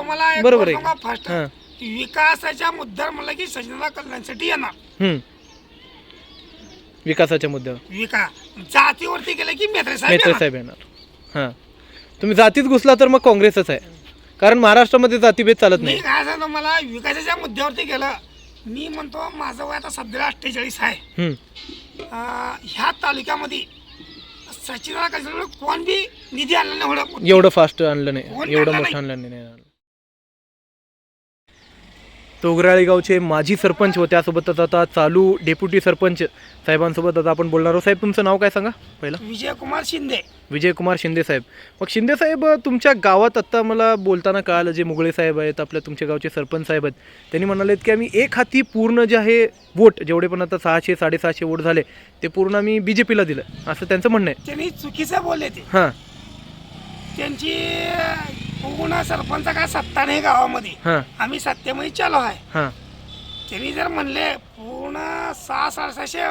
तुम्हाला एक बरोबर आहे. सांगा हां. विकासाच्या मुद्द्यावर म्हणलं की सचिनला कल्याणसाठी येणार. हम्म. विकासाच्या मुद्द्यावर. विकास जातीवरती गेलं की मेत्रे साहेब मेत्रे येणार. साहेब येणार. हां. तुम्ही जातीत घुसला तर मग काँग्रेसच आहे. कारण महाराष्ट्रामध्ये जातीभेद चालत मी नाही काय सांगतो मला विकासाच्या मुद्द्यावरती गेलं मी म्हणतो माझं वय आता सध्याला अठ्ठेचाळीस आहे. हम्म. अं, ह्या तालुक्यामध्ये सचिनला कल्याण कोण बी निधी आणला नाही एवढं फास्ट आणलं कोण नाही एवढं आणलं मोठं आणलं नाही. तोगराळी गावचे माजी सरपंच व त्यासोबतच आता चालू डेप्युटी सरपंच साहेबांसोबत आता आपण बोलणार आहोत. साहेब तुमचं नाव काय सांगा पहिलं? विजयकुमार शिंदे. विजयकुमार शिंदे साहेब. मग शिंदे साहेब तुमच्या गावात आत्ता मला बोलताना कळालं जे मुगळे साहेब आहेत आपल्या तुमच्या गावचे सरपंच साहेब आहेत त्यांनी म्हणालेत की आम्ही एक हाती पूर्ण जे आहे वोट जेवढे पण आता सहाशे साडेसहाशे वोट झाले ते पूर्ण आम्ही बी जे पीला दिलं. असं त्यांचं म्हणणं आहे. त्यांनी चुकीचं बोलले ते. हां. त्यांची पूर्ण सरपंच काय सत्ता नाही गावामध्ये? हां. आम्ही सत्तेमध्ये चालू आहे. हां. त्यांनी जर म्हणले पूर्ण सहा साडेसहाशे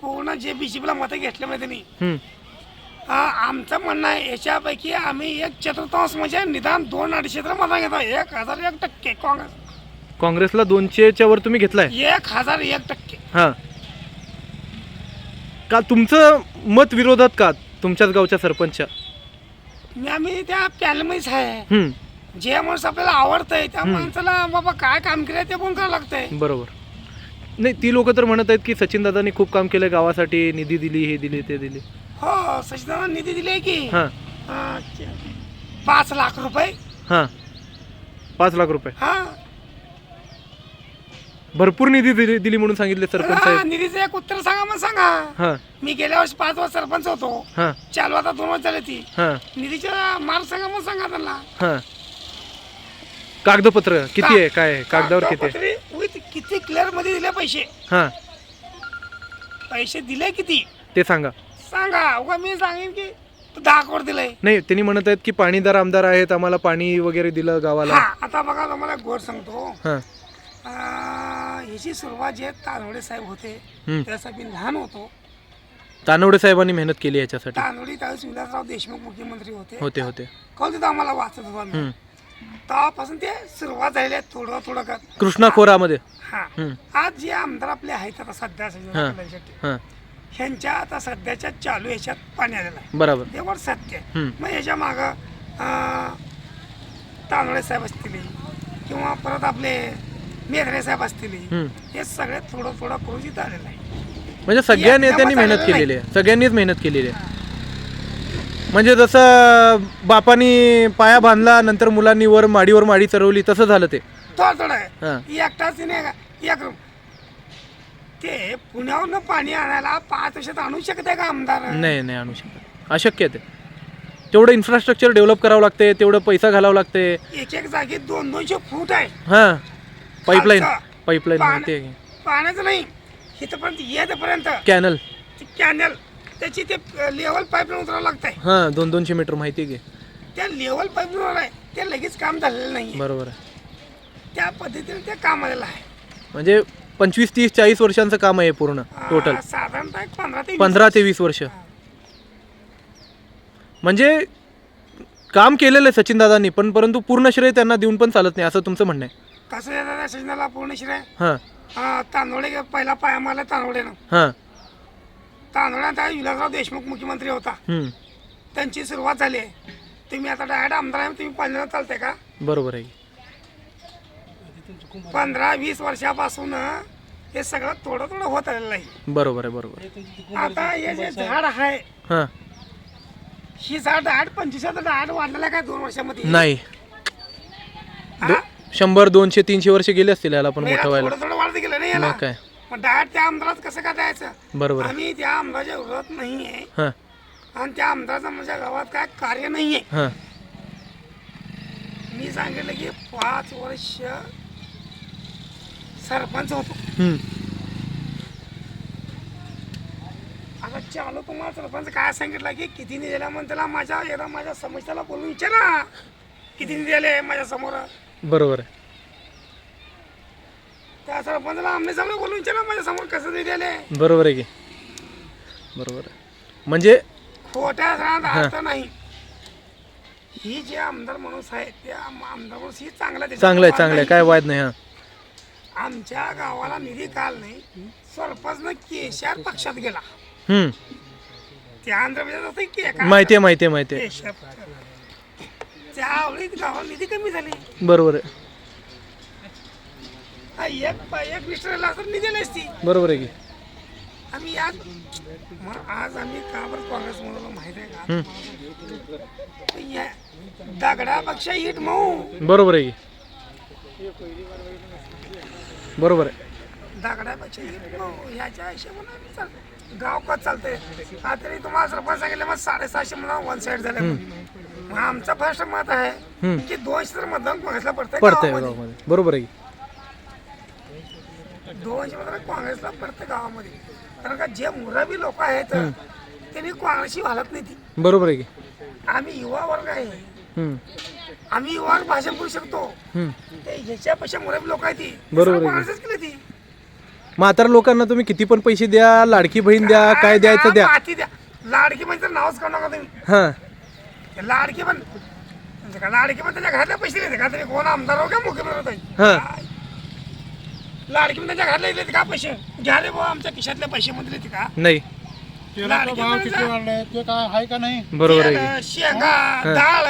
पूर्ण जे बी जे पीला मतं घेतले म्हणजे त्यांनी. हम्म. हा, आमचं म्हणणं आहे याच्यापैकी आम्ही एक चतुर्थांश म्हणजे निदान दोन अडीचशे तर मतं घेतो एक हजार एक टक्के काँग्रेस. काँग्रेसला दोनशेच्या वर तुम्ही घेतलाय? एक हजार एक टक्के. हां. का तुमचं मत विरोधात का तुमच्याच गावच्या सरपंचच्या? आम्ही त्या पॅनलमध्येच आहे. हम्म, जे माणूस आपल्याला आवडतंय त्या माणसाला बाबा काय काम केलं ते पण करावं लागतंय. बरोबर. नाही ती लोक तर म्हणत आहेत की सचिन दादांनी खूप काम केलं गावासाठी निधी दिली हे दिली ते दिली. हो सचिदाना निधी दिली की. हां. हा, पाच लाख रुपये. हां. पाच लाख रुपये. हा. भरपूर निधी दिली दिली म्हणून सांगितले सरपंच हा, साहेब. निधीचं एक उत्तर सांगा मग सांगा. हां. मी गेल्या वर्षी पाच वर्ष सरपंच होतो. हां. चालू आता दोन वर्ष झाली ती. हां. निधीचा मार्ग सांगा मग सांगा त्यांना. हां. कागदपत्र किती आहे? काय आहे? कागदावर किती आहे? कागदपत्री with किती क्लिअरमध्ये दिले पैसे. हां. पैसे दिले किती? ते सांगा. सांगा. उगा मी सांगेन की तू दहा कोट दिलंय. नाही त्यांनी म्हणत आहेत की पाणीदार आमदार आहेत आम्हाला पाणी वगैरे दिलं गावाला. हा आता बघा तुम्हाला गोड सांगतो. हां. अं, ह्याची सुरुवात जे तानवडे साहेब होते हम्म. त्यासाठी मी लहान होतो. तानवडे साहेबांनी मेहनत केली याच्यासाठी? तानवडी त्यावेळेस विलासराव देशमुख मुख्यमंत्री होते. होते होते. कळत होतं आम्हाला वाचत होतो आम्ही हम्म. तेव्हापासून ते सुरुवात झालेली आहे थोडं थोडं कर कृष्णा खोरामध्ये? हा. हम्म. आज जे आमदार आपले आहेत आता सध्या हा. हां. ह्यांच्या आता सध्याच्या चालू ह्याच्यात पाणी आलेलं आहे. बरोबर. हे वर सत्य आहे. हम्म. मग याच्या मागं तांदळे साहेब असतील. किंवा परत आपले मेघरे साहेब असतील. हे. सगळे थोडं थोडं करून इथं आलेलं आहे. म्हणजे सगळ्या नेत्यांनी मेहनत आलेलं केलेली आहे. सगळ्यांनीच मेहनत केलेली आहे. म्हणजे जसं बापानी पाया बांधला नंतर मुलांनी वर माडीवर माडी चरवली तसं झालं ते. थोडं हा. आहे एकटाच नाही का? एक ते पुण्यावरनं पाणी आणायला पाच वर्षात आणू शकते का आमदार? नाही नाही आणू शकत. अशक्य आहे ते. तेवढं इन्फ्रास्ट्रक्चर डेव्हलप करावं लागते तेवढं पैसा घालावं लागते एक एक जागी दोन दोनशे फूट आहे. हां. पाईपलाईन पाईपलाईन माहिती आहे पाण्याचं नाही. इथपर्यंत येतपर्यंत. कॅनल. ते कॅनल. त्याची ते लेवल पाईपलाईन उतरावं लागतंय. हां दोन दोनशे मीटर माहिती आहे की? त्या लेवल पाईपलाईन आहे. ते लगेच काम झालेलं नाही बरोबर आहे. त्या पद्धतीने ते काम आलेलं आहे. म्हणजे पंचवीस तीस चाळीस वर्षांचं काम आहे पूर्ण टोटल साधारणतः एक पंधरा ते वीस पंधरा ते वीस वर्ष. म्हणजे काम केलेलं आहे सचिन दादांनी पण परंतु पूर्ण श्रेय त्यांना देऊन पण चालत नाही असं तुमचं म्हणणं आहे. कसं आहे दादा सचिनाला पूर्ण श्रेय हां. हा, तांदोळे पहिला पाया मारला तांदोळेनं. हां. तांदोळ्यात त्या विलासराव देशमुख मुख्यमंत्री होता. हम्म. त्यांची सुरुवात झाली आहे. तुम्ही आता डायरेक्ट आमदार आहे तुम्ही पंधरा चालते का? बरोबर आहे. पंधरा वीस वर्षापासून हे सगळं थोडं थोडं होत आलेलं आहे. बरोबर आहे बरोबर आहे. आता हे जे झाड आहे हां. ही झाड डायरेक्ट पंचवीस डायरेक्ट वाढलेलं आहे काय दोन वर्षामध्ये? नाही? शंभर दोनशे तीनशे वर्ष गेले असतील याला पण मोठं व्हायला. थोडं थोडं वाढत गेलं नाही याला. मग काय? मग डायरेक्ट त्या आमदारात कसं काय द्यायचं? बरोबर. आहे आम्ही त्या आमदाराच्या विरोधात नाही आहे हां. आणि त्या आमदाराचं माझ्या गावात काय कार्य नाही आहे हां. मी सांगितलं की पाच वर्ष सरपंच होतो. हम्म. आता चालू तुम्हाला सरपंच काय सांगितलं की किती दिला म्हणून त्याला माझ्या एकदा माझ्या समस्याला बोलून विचारा. किती दिले माझ्यासमोर? बरोबर आहे. त्या सरपंचाला समोर बोलून माझ्यासमोर कसं बरोबर आहे की? बरोबर आहे. म्हणजे खोट्या सणात अर्थ नाही. ही जे आमदार माणूस आहे ते आम- आमदार माणूस ही चांगला त्याच्यात चांगलं आहे वाद चांगलं आहे. काय वाद नाही हा. आमच्या गावाला निधी काल नाही. सरपंच केशार पक्षात गेला. हम्म. ते आंध्र प्रदेश होते की एका माहिती आहे माहिती आहे माहिती आहे. केशर त्यावेळी गावाला निधी कमी झाली. बरोबर आहे. हा, एक एक मिस्टरला तर निधी नसती बरोबर आहे की? आम्ही आज मग आज आम्ही का बरं काँग्रेस म्हणून माहिती आहे का? या दगडापेक्षा इट मऊ. बरोबर आहे की? बरोबर आहे. दगडापेक्षा इट मऊ. ह्याच्या हिशोबाने आम्ही चालतो गाव का चालतंय? रात्री तुम्हाला सरपंच सांगितलं मग साडेसहाशे म्हणून वन साईड झाले. मग आमचं फर्स्ट मत आहे की दोनशे तर मतदान काँग्रेसला पडतंय पडतंय गावामध्ये. गावामध्ये. बरोबर आहे की? दोनशे मतदान काँग्रेसला पडतं गावामध्ये. कारण का जे मुरबी लोक आहेत त्यांनी काँग्रेसशी घालत नाही ती बरोबर आहे की? आम्ही युवा वर्ग आहे. हम्म. आम्ही युवा भाषण करू शकतो. हम्म. ते ह्याच्यापेक्षा मुरबी लोक आहेत ती. बरोबर आहे. काँग्रेसच केली ती. म्हातारा लोकांना तुम्ही किती पण पैसे द्या लाडकी बहीण द्या काय द्यायचं द्या? माती द्या. लाडकी म्हणजे तर नावच काढू नका तुम्ही. हा. लाडकी पण म्हणजे का लाडकी पण त्याच्या घरातले पैसे देते का तरी कोण आमदार हो का मुख्यमंत्री हा. होता लाडकी पण त्याच्या घरातले का पैसे? घ्या रे भाऊ आमच्या खिशातले पैसे मध्ये देते का? नाही. तेलाचा भाव किती वाढलाय ते काय आहे का नाही? बरोबर आहे. तेल, शेंगा डाळ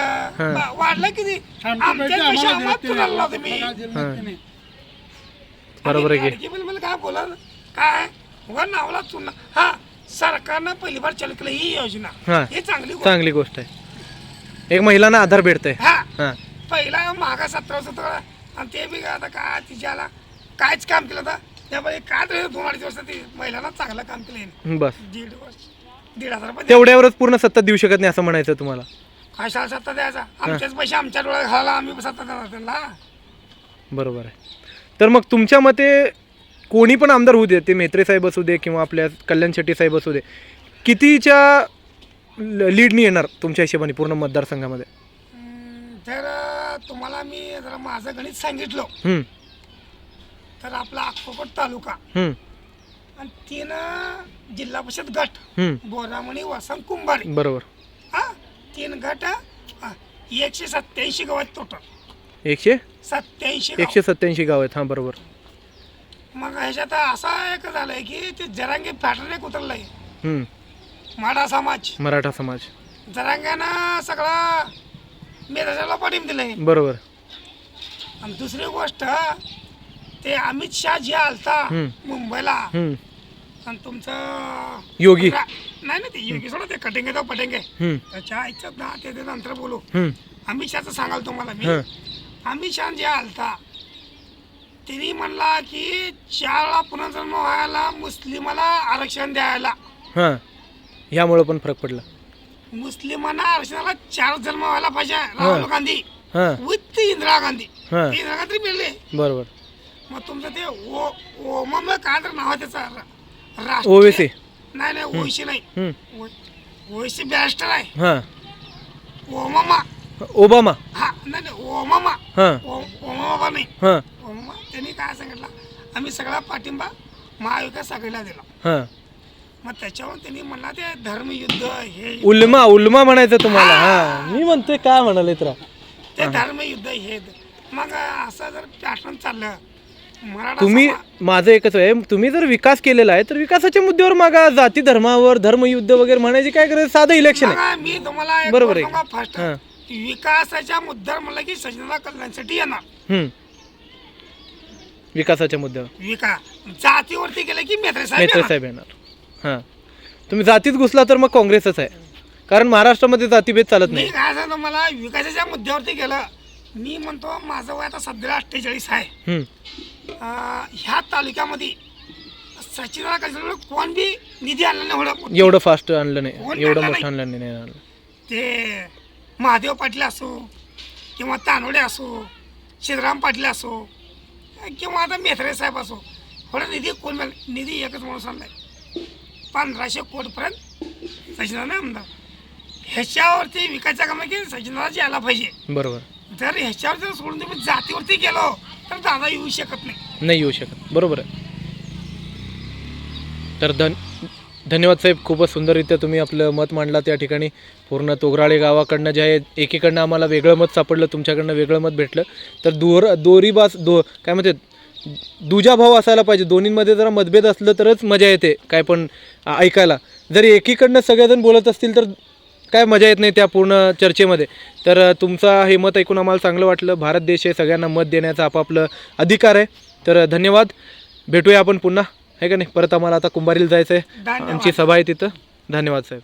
बा- वाढलं किती आमचे आमचे पैसे पैसे आम्हाला आम्हाला दिले तुला ते. लावला तुम्ही मला दिले नाहीत त्यांनी. बरोबर आहे की? लाडकी बहीण मला काय बोला काय? वर नावला चुना. हा सरकारनं पहिली बार चालू केलं ही योजना. हा. ही चांगली गोष्ट. चांगली गोष्ट आहे. एक महिलांना आधार भेटतंय. हा. हा. पहिला महागा सतरा होता आणि ते बी आता काय तिच्याला कायच काम केलं होतं? त्यामुळे काय तर दोन अडीच वर्ष ती महिलांना चांगलं काम केलं हिने. बस. दीड वर्ष दीड हजार रुपये तेवढ्यावरच पूर्ण सत्ता देऊ शकत नाही असं म्हणायचं तुम्हाला. कशाला सत्ता द्यायचा? आमचेच पैसे आमच्या डोळ्यात घाला आम्ही सत्ता देणार त्यांना. बरोबर आहे. तर मग तुमच्या मते कोणी पण आमदार होऊ दे ते मेत्रे साहेब असू दे किंवा आपल्या कल्याण शेट्टी साहेब असू दे कितीच्या लीडनी येणार तुमच्या हिशोबाने पूर्ण मतदारसंघामध्ये? तर तुम्हाला मी जरा माझं गणित सांगितलं तर आपला अक्कोकोट तालुका आणि तीन जिल्हा परिषद गट. बोरामणी वसंत कुंभारी. बरोबर. हा? तीन गट एकशे सत्याऐंशी गाव आहेत टोटल एकशे? सत्याऐंशी. एकशे सत्याऐंशी गाव आहेत हां बरोबर. मग ह्याच्यात असं एक झालंय की ते जरांगे पॅटर्न एक उतरलंय. माडा समाज. मराठा समाज. जरांग्यानं सगळं मेधाच्याला पाठिंब दिलंय. बरोबर. आणि दुसरी गोष्ट ते अमित शहा जे आलता हम्म. मुंबईला हम्म, आणि तुमचं योगी. रा- नाही ना ते योगी सोडा ते कटेंगे तो पटेंगे हम्म, त्याच्या ना ते ते नंतर बोलू. हम्म, अमित शहाचं सांगाल तुम्हाला मी. हं. अमित शहा जे आलता त्यांनी म्हणला की चारला पुनर्जन्म व्हायला मुस्लिमाला आरक्षण द्यायला. हां. ह्यामुळं पण फरक पडला. मुस्लिमांना आरक्षणाला चार जन्म व्हायला पाहिजे. राहुल गांधी. हां. विथ इंदिरा गांधी. हां. इंदिरा गांधी मिळले बरोबर. मग तुमचं ते ओ ओमम काय तर नाव आहे त्याचं. ओवेसी. नाही नाही ओईसी नाही. ओईसी बॅरिस्टर आहे. हां. ओमामा. ओबामा. हा नाही नाही ओमामा. हां. ओ- ओमामा नाही. हां. ओमामा त्यांनी काय सांगितलं? आम्ही सगळा पाठिंबा महाविकास आघाडीला दिला. हां. मग त्याच्यावर त्यांनी म्हणला ते धर्मयुद्ध हे उल्मा उल्मा म्हणायचं तुम्हाला. हां मी म्हणतोय काय म्हणाले तर? ते धर्मयुद्ध हे. मग असं जर पॅटर्न चाललं मराठा तुम्ही माझं एकच आहे. तुम्ही जर विकास केलेला आहे तर विकासाच्या मुद्द्यावर मागा. जाती धर्मावर धर्मयुद्ध वगैरे म्हणायची काय गरज? साधं इलेक्शन आहे. मी तुम्हाला एक बरोबर आहे. फर्स्ट हां. विकासाच्या मुद्द्यावर म्हणलं की सजनाला कल्याणसाठी येणार. हम्म. विकासाच्या मुद्द्यावर. विकास जातीवरती गेलं की मेत्रे साहेब मेत्र येणार. साहेब येणार. हां. तुम्ही जातीत घुसला तर मग काँग्रेसच आहे. कारण महाराष्ट्रामध्ये जातीभेद चालत मी नाही. काय सांगतो मला विकासाच्या मुद्द्यावरती गेलं मी म्हणतो माझं वय आता सध्या अठ्ठेचाळीस आहे. हम्म. अं, ह्या तालुक्यामध्ये सचिनाला कल्याण कोण बी निधी आणला नाही एवढं एवढं फास्ट आणलं नाही. एवढं मोठं आणलं नाही आणलं. ते महादेव पाटील असो किंवा तानोडे असो शिवराम पाटील असो किंवा आता मेथरे साहेब असो थोडा निधी कोण मिळाला? निधी एकच माणूस आणलाय. पंधराशे कोटपर्यंत सचिनाने आमदार. ह्याच्यावरती विकायचा काम की सचिनाला यायला पाहिजे. बरोबर. जर ह्याच्यावर जर सोडून तुम्ही जातीवरती गेलो तर दादा येऊ शकत नाही. नाही येऊ शकत. बरोबर आहे. तर धन धन्यवाद साहेब. खूपच सुंदररित्या तुम्ही आपलं मत मांडला त्या ठिकाणी. पूर्ण तोगराळे गावाकडनं जे आहे एकीकडनं आम्हाला वेगळं मत सापडलं तुमच्याकडनं वेगळं मत भेटलं. तर दोर दोरीबास दो काय म्हणते दुजा भाव असायला पाहिजे. दोन्हींमध्ये जरा मतभेद असलं तरच मजा येते काय पण ऐकायला. जर एकीकडनं सगळेजण बोलत असतील तर काय मजा येत नाही त्या पूर्ण चर्चेमध्ये. तर तुमचा हे मत ऐकून आम्हाला चांगलं वाटलं. भारत देश आहे सगळ्यांना मत देण्याचा आपापलं अधिकार आहे. तर धन्यवाद. भेटूया आपण पुन्हा. आहे का नाही? परत आम्हाला आता कुंभारीला जायचं आहे. आमची सभा आहे तिथं. धन्यवाद साहेब.